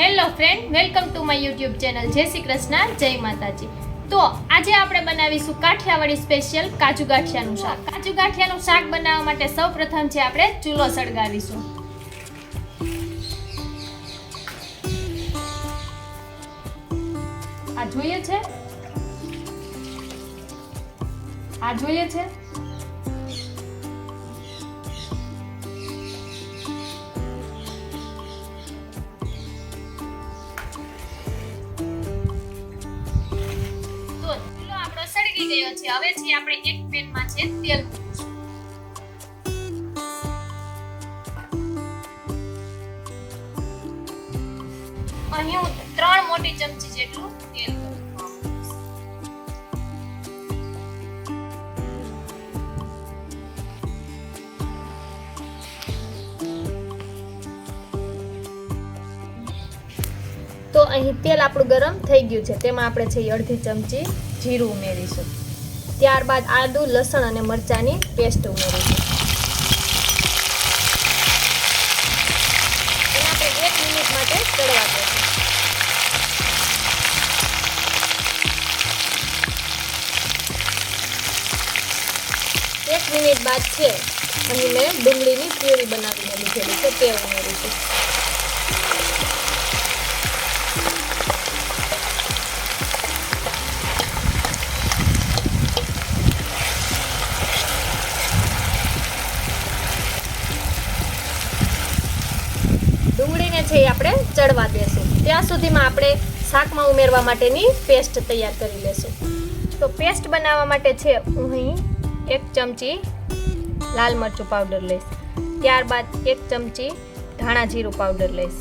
Friend, welcome to my YouTube channel. Jai Shri Krishna, જય માતાજી. તો આજે આપણે બનાવીશું કાઠિયાવાડી સ્પેશિયલ કાજુ ગાંઠિયાનું શાક. કાજુ ગાંઠિયાનું શાક બનાવવા માટે સૌપ્રથમ છે આપણે ચૂલો સળગાવીશું. આ જોઈએ છે? આ જોઈએ છે? ગયો છે. હવે જે આપણે એક પેનમાં છે તેલ અહીં ત્રણ મોટી ચમચી જેટલું તેલ તો અહીં તેલ આપણું ગરમ થઈ ગયું છે. તેમાં આપણે છે અડધી ચમચી જીરું ઉમેરીશું. ત્યારબાદ આદુ, લસણ અને મરચાંની પેસ્ટ ઉમેરીશું એને આપણે એક મિનિટ માટે ચડવા દઈશું. એક મિનિટ બાદ છે અહીં મેં ડુંગળીની પ્યુરી બનાવીને લીધેલી છે, તે ઉમેરીશું ડુંગળીને છે એ આપણે ચડવા દેશું. ત્યાં સુધીમાં આપણે શાકમાં ઉમેરવા માટેની પેસ્ટ તૈયાર કરી લેશું. તો પેસ્ટ બનાવવા માટે છે હું અહીં એક ચમચી લાલ મરચું પાવડર લઈશ. ત્યારબાદ એક ચમચી ધાણા જીરું પાવડર લઈશ.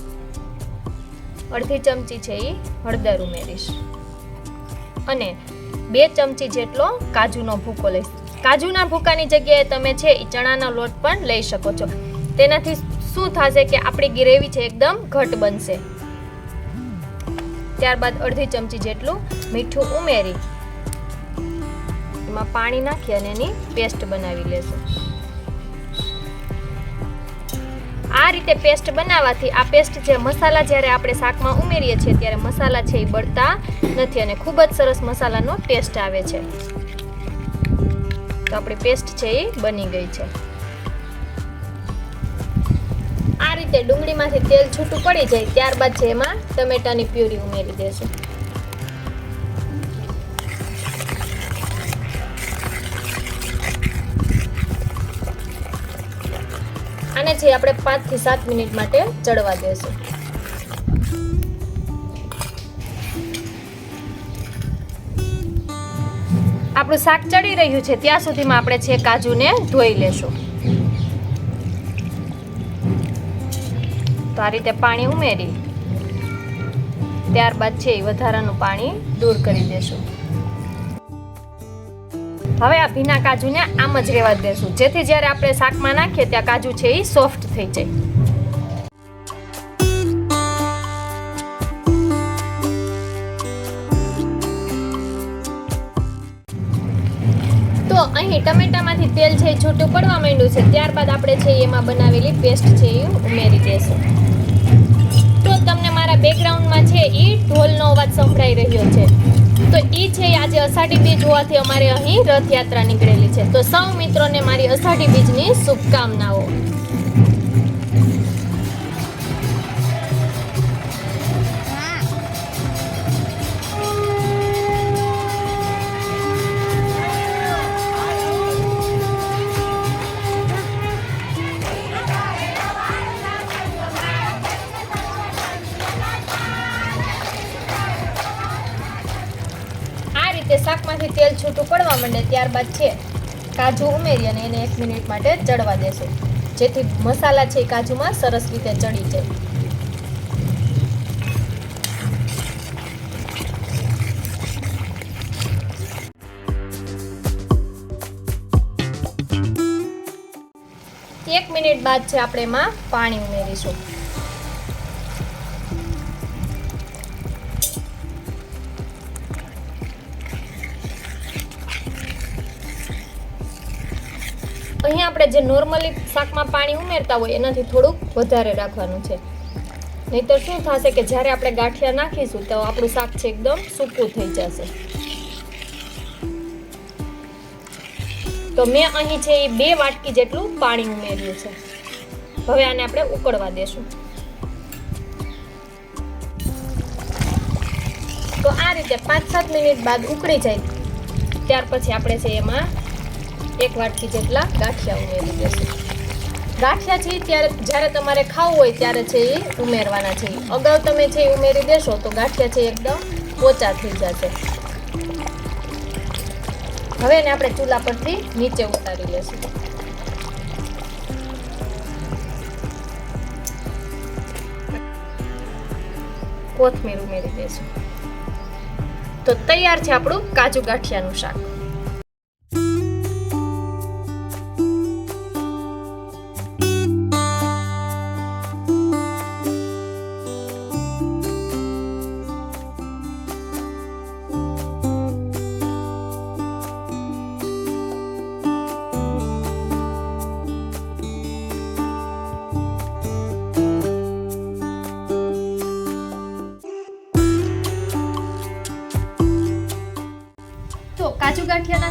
અડધી ચમચી છે એ હળદર ઉમેરીશ. અને બે ચમચી જેટલો કાજુનો ભૂકો લઈશ. કાજુના ભૂકાની જગ્યાએ તમે છે એ ચણાનો લોટ પણ લઈ શકો છો. તેનાથી શું થશે કે આપણી ગ્રેવી છે એકદમ ઘટ બનશે? ત્યારબાદ અડધી ચમચી જેટલું મીઠું ઉમેરી. એમાં પાણી નાખી અને એની પેસ્ટ બનાવી લેશું. આ રીતે પેસ્ટ બનાવવાથી આ પેસ્ટ જે મસાલા જ્યારે આપણે શાકમાં ઉમેરીએ છીએ ત્યારે મસાલા છે એ બળતા નથી અને ખૂબ જ સરસ મસાલાનો ટેસ્ટ આવે છે. તો આપણી પેસ્ટ છે એ બની ગઈ છે. રીતે ડુંગળીમાંથી તેલ છૂટું પડી જાય ત્યારબાદ છે એમાં ટમેટાની પ્યુરી ઉમેરી દેશું. આને છે આપણે પાંચથી સાત મિનિટ માટે ચડવા દેશું. આપણું શાક ચડી રહ્યું છે, ત્યાં સુધીમાં આપણે છે કાજુને ધોઈ લેશું. તો આ રીતે પાણી ઉમેરી, ત્યારબાદ છે એ વધારાનું પાણી દૂર કરી દેશું. હવે આ ભીના કાજુને આમ જ રહેવા દેશું. જેથી જ્યારે આપણે શાકમાં નાખીએ ત્યાં કાજુ છે એ સોફ્ટ થઈ જાય. તો અહીં ટમેટામાંથી તેલ છે છૂટું પડવા માંડ્યું છે. ત્યારબાદ આપણે છે એમાં બનાવેલી પેસ્ટ છે એ ઉમેરી દેશું. બેકગ્રાઉન્ડમાં છે એ ઢોલનો અવાજ સંભળાઈ રહ્યો છે. તો એ છે આજે અષાઢી બીજ હોવાથી અમારે અહીં રથયાત્રા નીકળેલી છે. તો સૌ મિત્રોને મારી અષાઢી બીજની શુભકામનાઓ. રીતે શાકમાંથી તેલ છૂટું પડવા માંડે ત્યારબાદ છે. કાજુ ઉમેરી અને એને એક મિનિટ માટે ચડવા દેશું. જેથી મસાલા છે એ કાજુમાં સરસ રીતે ચડી જાય. એક મિનિટ બાદ છે આપણે એમાં પાણી ઉમેરીશું. અહીં આપણે જે નોર્મલી શાકમાં પાણી ઉમેરતા હોય, એનાથી થોડુંક વધારે રાખવાનું છે. નહીતર શું થશે કે જ્યારે આપણે ગાંઠિયા નાખીશું, તો આપણું શાક છે એકદમ સૂકું થઈ જશે. તો મેં અહીં છે એ બે વાટકી જેટલું પાણી ઉમેર્યું છે. હવે આને આપણે ઉકળવા દેશું. તો આ રીતે પાંચ સાત મિનિટ બાદ ઉકળી જાય. ત્યાર પછી આપણે છે એમાં એક વાટકી જેટલા ગાંઠિયા ઉમેરી દેશું ગાંઠિયા છે ત્યારે જ્યારે તમારે ખાવું હોય ત્યારે છે એ ઉમેરવાના છે. અગાઉ તમે છે ઉમેરી દેશો તો ગાંઠિયા છે એકદમ પોચા થઈ જશે. હવે એને આપણે ચૂલા પરથી નીચે ઉતારી લેશું. કોથમીર ઉમેરી દેશું. તો તૈયાર છે આપણું કાજુ ગાંઠિયાનું શાક.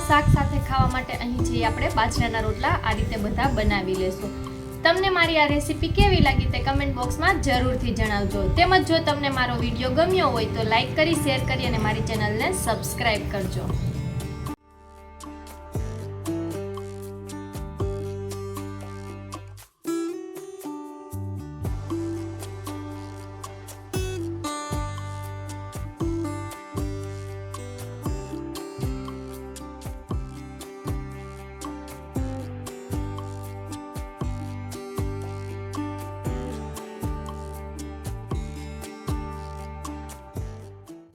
શાક સાથે ખાવા માટે અહીં છે આપણે બાજરાના રોટલા આ રીતે બધા બનાવી લેશું. તમને મારી આ રેસીપી કેવી લાગી તે કમેન્ટ બોક્સમાં જરૂરથી જણાવજો. તેમજ જો તમને મારો વીડિયો ગમ્યો હોય તો લાઈક કરી શેર કરી અને મારી ચેનલને સબસ્ક્રાઈબ કરજો.